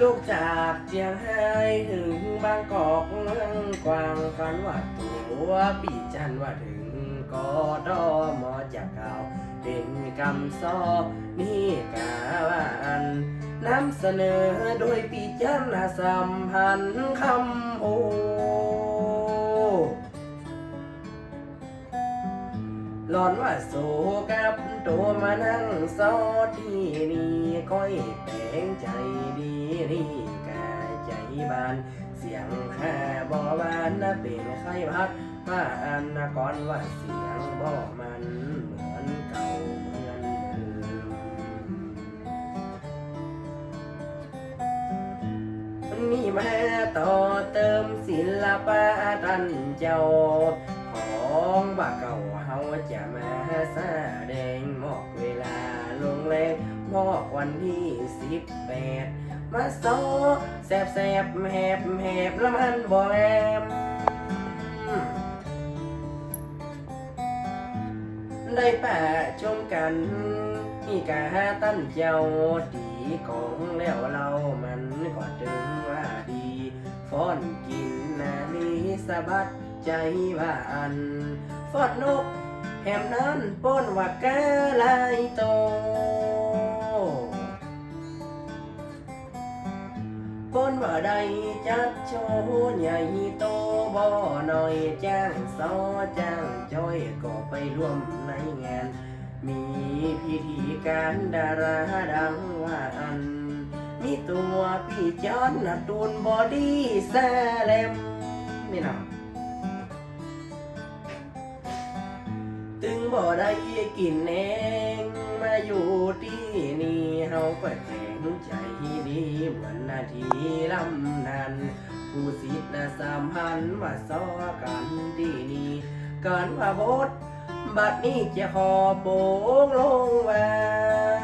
ลูกจากเจียงไฮ้ถึงบางกอกเมืองกวางฝันว่าตัวปีจันว่าถึงกอดอมอจากเก่าเป็นกำซอนี่กาวันนำเสนอโดยปีจันสัมพันธ์คำโอ หลอนว่าโซกับตัวมานั่งซอที่นี่ก้อยแปลงใจดีนี่กาใจบาน เสียงแค่บอบานนะเป็นไข้พัดมาอันนะก่อนว่าเสียงบ่มันเหมือนเก่าเหมือนเดิมนี่มาต่อเติมศิลปะดันเจ้า บ่าเก่าเฮาจะมาแสดงหมอกเวลาลงแรงมอกวันที่สิบแปดมาโซแสบแสบแหบแหบแล้วมันบ่แอมได้ป่าชมกันนี่กาตั้นเจ้าดีของแล้วเรามันก็ถึงว่าดีฟ้อนกินนาลีสะบัดใจว่าอันฟอดนกแหมนั้นป้นว่ากาลายโตคนว่าใดจัดโชว์ใหญ่โตบ่หน่อยจ้างซอจ้างจ้อยก็ไปร่วมในงาน มีพิธีการดาราดังว่าอัน มีตัวพี่จอนนัดตูนบอดี้แซเลมนี่นะ บ่ได้กินเองมาอยู่ที่นี่เฮาก็แข็งใจดีเหมือนนาทีลำนันผู้สิทธิ์นะสามพันมาซอกันที่นี่การว่าบทบัดนี้จะขอโปงลงวา